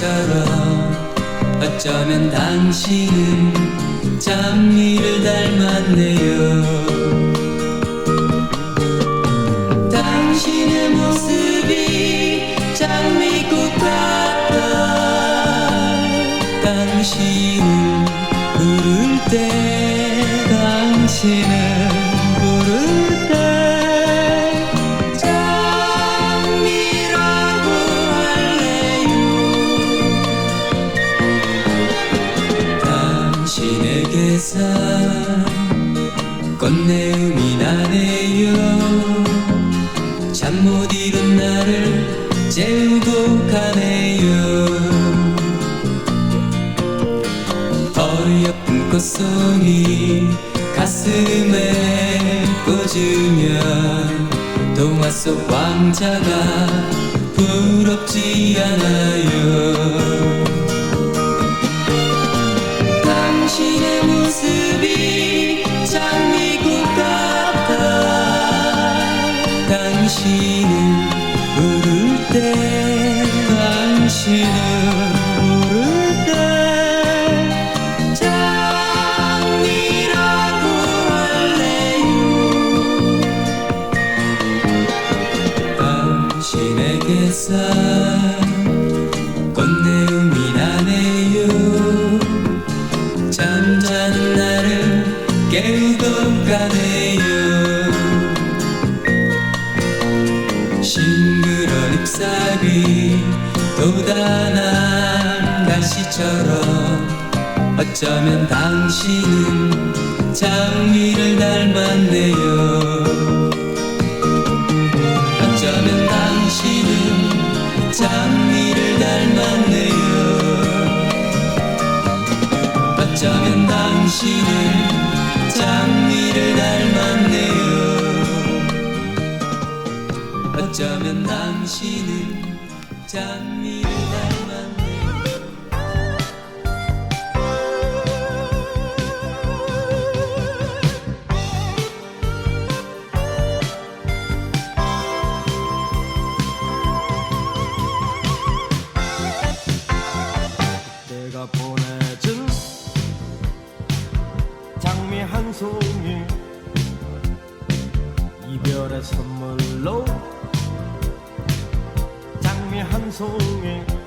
가시처럼 어쩌면 당신은 장미를 닮았네요 가네요 어여쁜 꽃송이 가슴에 꽂으면 동화 속 왕자가 부럽지 않아요 당신에게서 꽃내음이 나네요. 잠자는 나를 깨우고 가네요. 싱그런 잎사귀 또 단한 가시처럼 어쩌면 당신은 장미를 닮았네요 장미를 닮았네요. 어쩌면 당신은 장미를 닮았네요 송이 이별의 선물로 장미 한 송이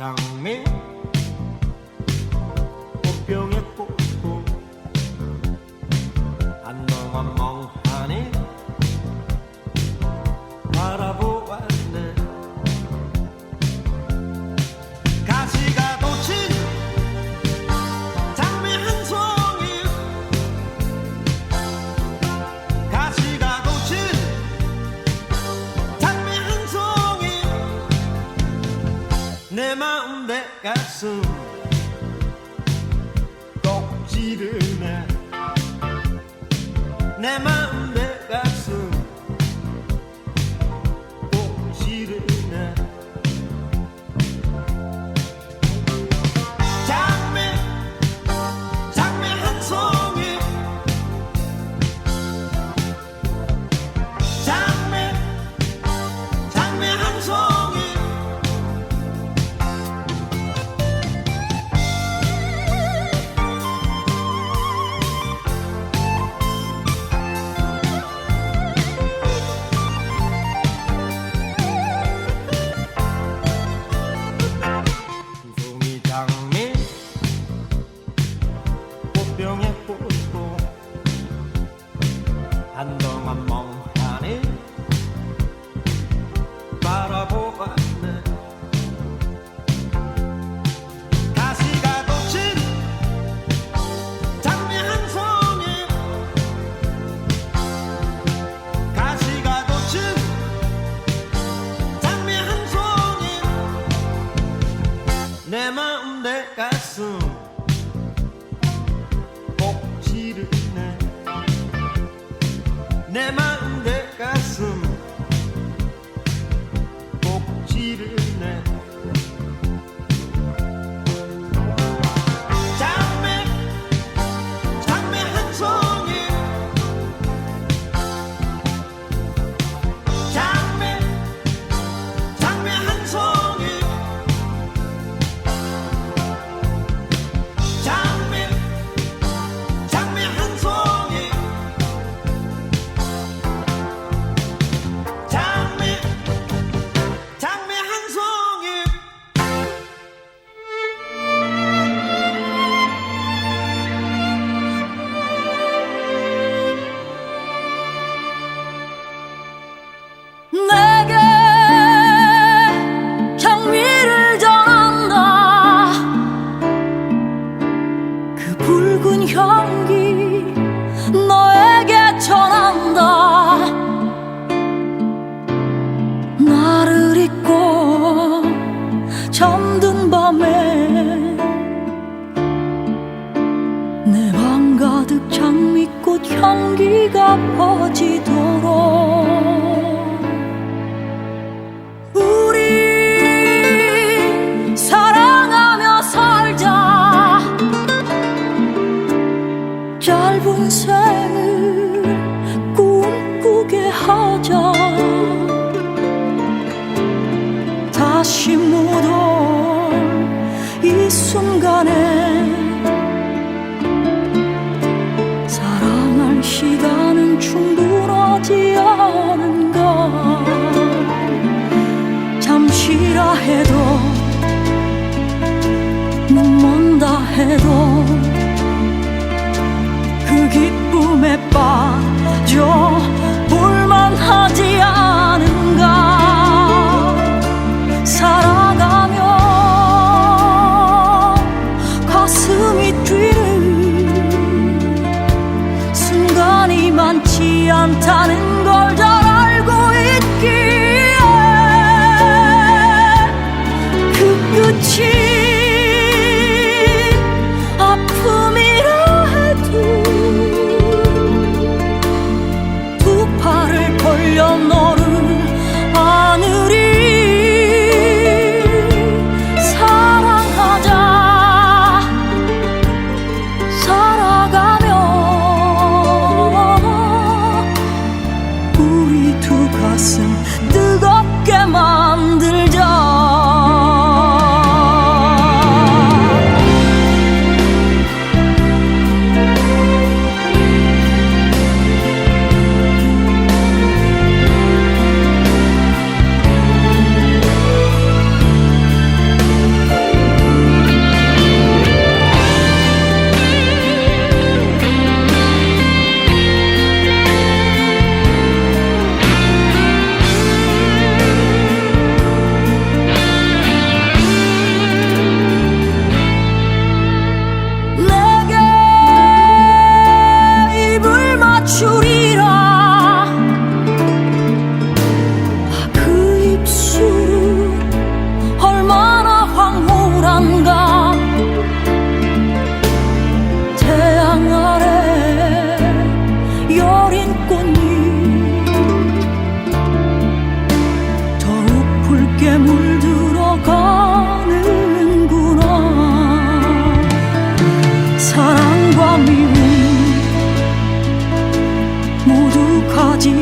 장미 그.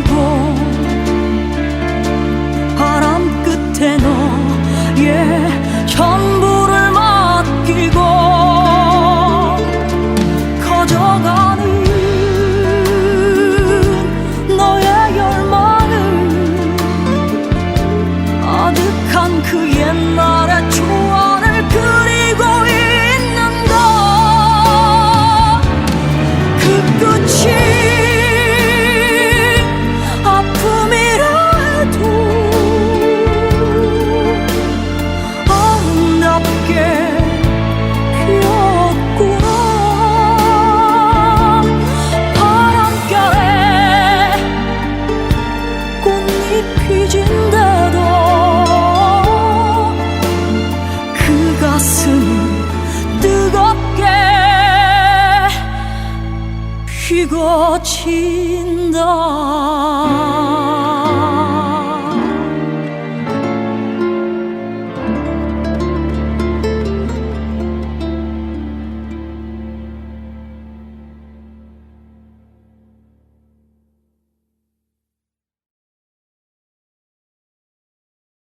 过。 피고친다